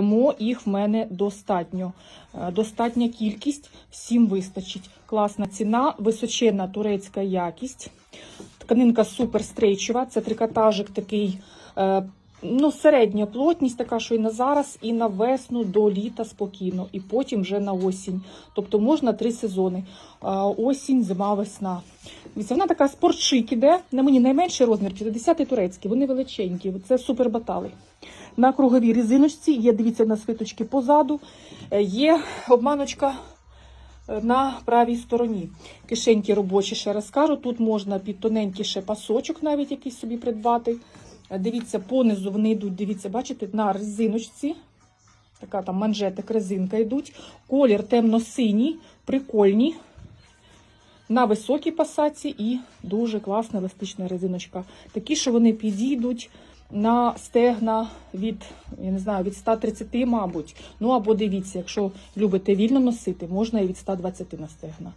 Мо їх в мене достатньо. Е, Достатня кількість, всім вистачить. Класна ціна, височенна турецька якість. Тканинка супер стрейчева. Це трикотажик такий, е, ну, середня плотність, така, що і на зараз, і на весну до літа спокійно, і потім вже на осінь. Тобто можна три сезони: Е, осінь, зима, весна. Вона така спортшик іде. На мені найменший розмір 50 турецький, вони величенькі. Це супер батали. На круговій резиночці є, дивіться, на свиточки позаду. Е, Є обманочка е, на правій стороні. Кишеньки робочі, ще раз кажу. Тут можна під тоненький ще пасочок навіть якийсь собі придбати. Е, Дивіться, понизу вони йдуть, дивіться, бачите, на резиночці. Така там манжетик, резинка йдуть. Колір темно-синій, прикольні. На високій пасаці і дуже класна еластична резиночка. Такі, що вони підійдуть на стегна від, я не знаю, від 130, мабуть. Ну або дивіться, якщо любите вільно носити, можна і від 120 на стегна.